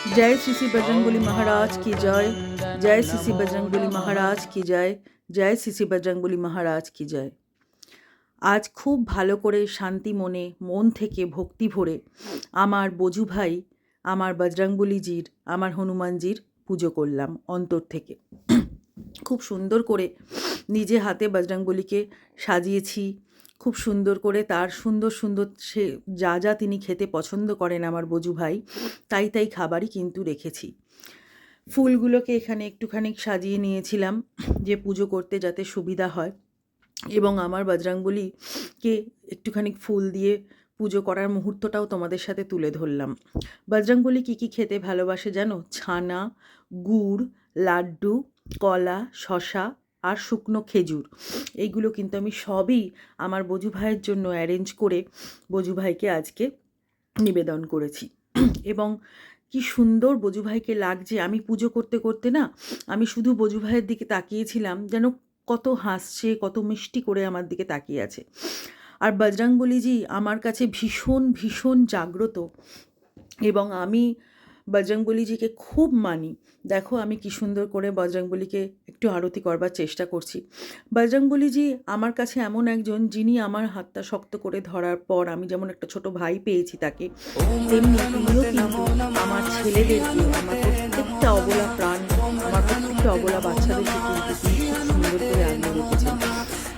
জয় শ্রী শ্রী বজরঙ্গলী মহারাজ কি জয় জয় শ্রী শ্রী বজরঙ্গলী মহারাজ কি জয় জয় শ্রী শ্রী বজরঙ্গলী মহারাজ কি জয় আজ খুব ভালো করে শান্তি মনে, মন থেকে ভক্তি ভরে আমার বজু ভাই, আমার বজরঙ্গলিজির আমার হনুমানজির পুজো করলাম অন্তর থেকে। খুব সুন্দর করে নিজে হাতে বজরঙ্গলিকে সাজিয়েছি। খুব সুন্দর করে তার সুন্দর সুন্দর সে যা যা তিনি খেতে পছন্দ করেন আমার বজু ভাই, তাই তাই খাবারই কিন্তু রেখেছি। ফুলগুলোকে এখানে একটুখানি সাজিয়ে নিয়েছিলাম যে পুজো করতে যাতে সুবিধা হয় এবং আমার বজরাঙ্গলিকে একটুখানি ফুল দিয়ে পুজো করার মুহূর্তটাও তোমাদের সাথে তুলে ধরলাম। বজরংবলী কী কী খেতে ভালোবাসে জানো? ছানা, গুড়, লাড্ডু, কলা শশা আর শুকনো খেজুর। এইগুলো কিন্তু আমি সবই আমার বজু ভাইয়ের জন্য অ্যারেঞ্জ করে বজু ভাইকে আজকে নিবেদন করেছি। এবং কি সুন্দর বজু ভাইকে লাগছে। আমি পুজো করতে করতে না, আমি শুধু বজু ভাইয়ের দিকে তাকিয়েছিলাম, যেন কত হাসছে, কত মিষ্টি করে আমার দিকে তাকিয়ে আছে। আর বজরংবলীজি আমার কাছে ভীষণ ভীষণ জাগ্রত। এবং আমি বজরংবলীজিকে খুব মানি। দেখো আমি কি সুন্দর করে বজরংবলীকে একটু আরতি করবার চেষ্টা করছি। বজরংবলীজি আমার কাছে এমন একজন যিনি আমার হাতটা শক্ত করে ধরার পর আমি যেমন একটা ছোট ভাই পেয়েছি তাকে, তেমনি কিন্তু আমার ছেলেদেরকে, আমার প্রত্যেকটা অবলা প্রাণ, আমার প্রত্যেকটা অবলা তিনি খুব সুন্দর করে আগলে রেখেছেন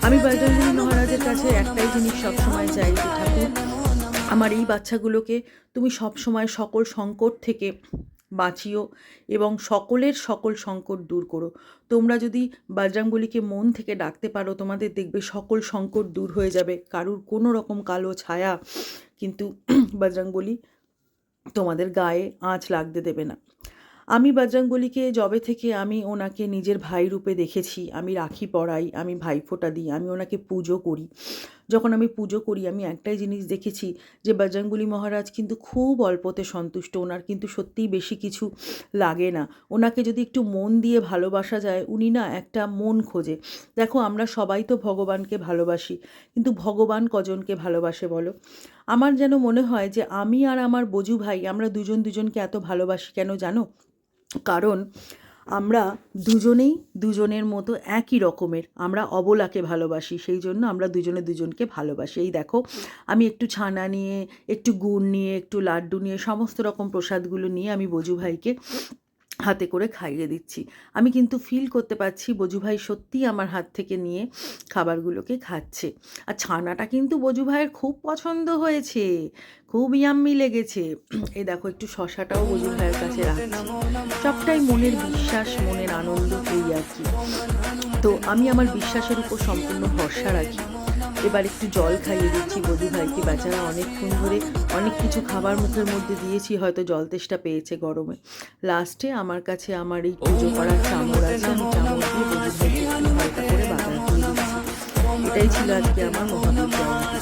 আমি বজরংবলী মহারাজের কাছে একটাই জিনিস সবসময় চাই আমার এই বাচ্চাগুলোকে তুমি সবসময় সকল সংকট থেকে বাঁচিও এবং সকলের সকল সংকট দূর করো। তোমরা যদি বজরংবলীকে মন থেকে ডাকতে পারো, তোমাদের দেখবে সকল সংকট দূর হয়ে যাবে। কারুর কোনো রকম কালো ছায়া কিন্তু বজরংবলী তোমাদের গায়ে আঁচ লাগতে দেবে না। আমি বজরংবলীকে জবে থেকে আমি ওনাকে নিজের ভাই রূপে দেখেছি, আমি রাখি পরাই আমি ভাইফোঁটা দিই, আমি ওনাকে পুজো করি। যখন আমি পুজো করি, আমি একটাই জিনিস দেখেছি যে বজরংবলী মহারাজ কিন্তু খুব অল্পতে সন্তুষ্ট। ওনার কিন্তু সত্যিই বেশি কিছু লাগে না। ওনাকে যদি একটু মন দিয়ে ভালোবাসা যায়, উনি না একটা মন খোঁজে। দেখো, আমরা সবাই তো ভগবানকে ভালোবাসি, কিন্তু ভগবান কজনকে ভালোবাসে বলো? আমার যেন মনে হয় যে আমি আর আমার বজু ভাই, আমরা দুজন দুজনকে এত ভালোবাসি কেন জানো? কারণ আমরা দুজনেই দুজনের মতো একই রকমের, আমরা অবলাকে ভালোবাসি, সেই জন্য আমরা দুজনে দুজনকে ভালোবাসি। এই দেখো, আমি একটু ছানা নিয়ে, একটু গুড় নিয়ে, একটু লাড্ডু নিয়ে, সমস্ত রকম প্রসাদগুলো নিয়ে আমি বজু ভাইকে হাতে করে খাইয়ে দিচ্ছি। আমি কিন্তু ফিল করতে পারছি বজু ভাই সত্যিই আমার হাত থেকে নিয়ে খাবারগুলোকে খাচ্ছে। আর ছানাটা কিন্তু বজু ভাইয়ের খুব পছন্দ হয়েছে। খুব ইয়াম্মি লেগেছে। এ দেখো একটু শশাটাও বজু ভাইয়ের কাছে রাখছি। সবটাই মনের বিশ্বাস, মনের আনন্দ এই আর কি। তো আমি আমার বিশ্বাসের উপর সম্পূর্ণ ভরসা রাখি। এবার একটু জল খাইয়ে দিচ্ছি বধু ভাইকে। বেচারা অনেকক্ষণ ধরে অনেক কিছু খাবার মুখের মধ্যে দিয়েছি, হয়তো জল তেষ্টা পেয়েছে গরমে। লাস্টে আমার কাছে আমার এই পুজো করার চামড় আছে, আমি চামড় দিয়ে বধু ভাইকে হালকা করে বাগান দিচ্ছি। এটাই ছিল আজকে আমার মহাবীর জয়ন্তী